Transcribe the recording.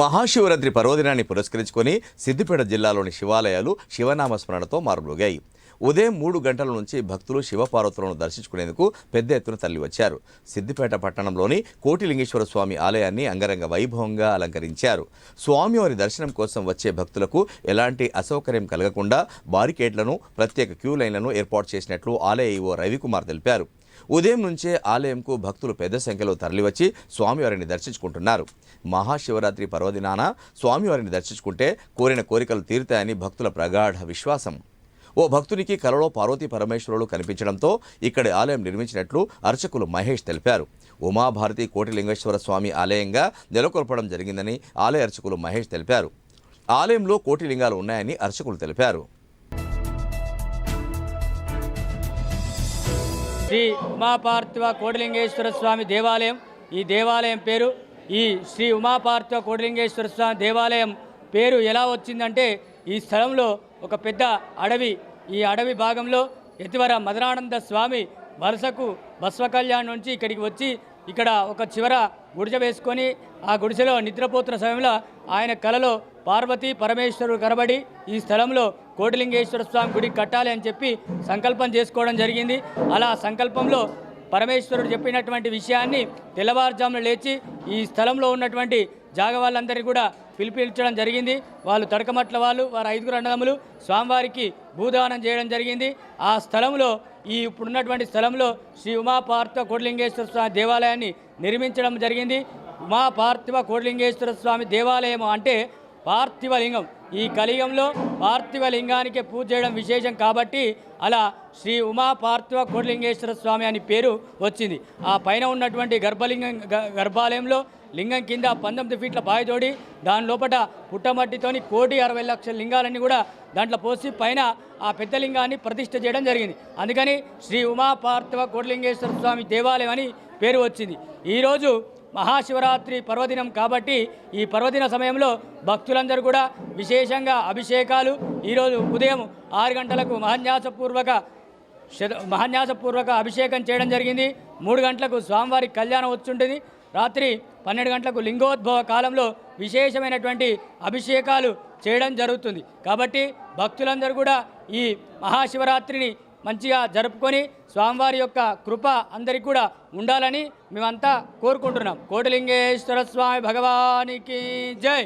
మహాశివరాత్రి పర్వదినాన్ని పురస్కరించుకొని సిద్దిపేట జిల్లాలోని శివాలయాలు శివనామస్మరణతో మారుమోగాయి ఉదయం మూడు గంటల నుంచి భక్తులు శివపార్వతులను దర్శించుకునేందుకు పెద్ద ఎత్తున తరలివచ్చారు. సిద్దిపేట పట్టణంలోని కోటిలింగేశ్వర స్వామి ఆలయాన్ని అంగరంగ వైభవంగా అలంకరించారు. స్వామివారి దర్శనం కోసం వచ్చే భక్తులకు ఎలాంటి అసౌకర్యం కలగకుండా బారికేడ్లను ప్రత్యేక క్యూ లైన్లను ఏర్పాటు చేసినట్లు ఆలయ ఈవో రవికుమార్ తెలిపారు. ఉదయం నుంచే ఆలయంకు భక్తులు పెద్ద సంఖ్యలో తరలివచ్చి స్వామివారిని దర్శించుకుంటున్నారు. మహాశివరాత్రి పర్వదినాన స్వామివారిని దర్శించుకుంటే కోరిన కోరికలు తీరుతాయని భక్తుల ప్రగాఢ విశ్వాసం. ఓ భక్తునికి కలలో పార్వతీ పరమేశ్వరులు కనిపించడంతో ఇక్కడి ఆలయం నిర్మించినట్లు అర్చకులు మహేష్ తెలిపారు. ఉమాభారతి కోటిలింగేశ్వర స్వామి ఆలయంగా నెలకొల్పడం జరిగిందని ఆలయ అర్చకులు మహేష్ తెలిపారు. ఆలయంలో కోటి లింగాలు ఉన్నాయని అర్చకులు తెలిపారు. శ్రీ ఉమాపార్థివ కోటిలింగేశ్వర స్వామి దేవాలయం. ఈ దేవాలయం పేరు ఈ శ్రీ ఉమాపార్థివ కోటిలింగేశ్వర స్వామి దేవాలయం పేరు ఎలా వచ్చిందంటే ఈ స్థలంలో ఒక పెద్ద అడవి ఈ అడవి భాగంలో యతివర మదనానంద స్వామి వరుసకు బస్వ కళ్యాణ్ నుంచి ఇక్కడికి వచ్చి ఇక్కడ ఒక చివర గుడిసె వేసుకొని ఆ గుడిసెలో నిద్రపోతున్న సమయంలో ఆయన కలలో పార్వతి పరమేశ్వరుడు కనబడి ఈ స్థలంలో కోటిలింగేశ్వర స్వామి గుడి కట్టాలి అని చెప్పి సంకల్పం చేసుకోవడం జరిగింది. అలా సంకల్పంలో పరమేశ్వరుడు చెప్పినటువంటి విషయాన్ని తెల్లవారుజామున లేచి ఈ స్థలంలో ఉన్నటువంటి జాగ వాళ్ళందరినీ కూడా పిలిపించడం జరిగింది. వాళ్ళు తడకమట్ల వాళ్ళు వారు ఐదుగురు అన్నదమ్ములు స్వామివారికి భూదానం చేయడం జరిగింది. ఆ స్థలంలో ఈ ఇప్పుడున్నటువంటి స్థలంలో శ్రీ ఉమాపార్థ కోటిలింగేశ్వర స్వామి దేవాలయాన్ని నిర్మించడం జరిగింది. ఉమాపార్థివ కోటిలింగేశ్వర స్వామి దేవాలయం అంటే పార్థివ లింగం ఈ కలియుగంలో పార్థివ లింగానికి పూజ చేయడం విశేషం కాబట్టి అలా శ్రీ ఉమా పార్థివ కోటిలింగేశ్వర స్వామి అని పేరు వచ్చింది. ఆ పైన ఉన్నటువంటి గర్భలింగం గర్భాలయంలో లింగం కింద పంతొమ్మిది ఫీట్ల బావి దాని లోపల పుట్టమట్టితోని కోటి అరవై లక్షల లింగాలన్నీ కూడా దాంట్లో పోసి పైన ఆ పెద్ద లింగాన్ని ప్రతిష్ఠ చేయడం జరిగింది. అందుకని శ్రీ ఉమా పార్థివ కోటిలింగేశ్వర స్వామి దేవాలయం అని పేరు వచ్చింది. ఈరోజు మహాశివరాత్రి పర్వదినం కాబట్టి ఈ పర్వదిన సమయంలో భక్తులందరూ కూడా విశేషంగా అభిషేకాలు. ఈరోజు ఉదయం ఆరు గంటలకు మహాన్యాసపూర్వక శత మహాన్యాసపూర్వక అభిషేకం చేయడం జరిగింది. మూడు గంటలకు స్వామివారి కళ్యాణం వచ్చుంటుంది. రాత్రి పన్నెండు గంటలకు లింగోద్భవ కాలంలో విశేషమైనటువంటి అభిషేకాలు చేయడం జరుగుతుంది. కాబట్టి భక్తులందరూ కూడా ఈ మహాశివరాత్రిని మంచిగా జరుపుకొని స్వామివారి యొక్క కృప అందరికీ కూడా ఉండాలని మేమంతా కోరుకుంటున్నాం. కోటిలింగేశ్వర స్వామి భగవానికి జై.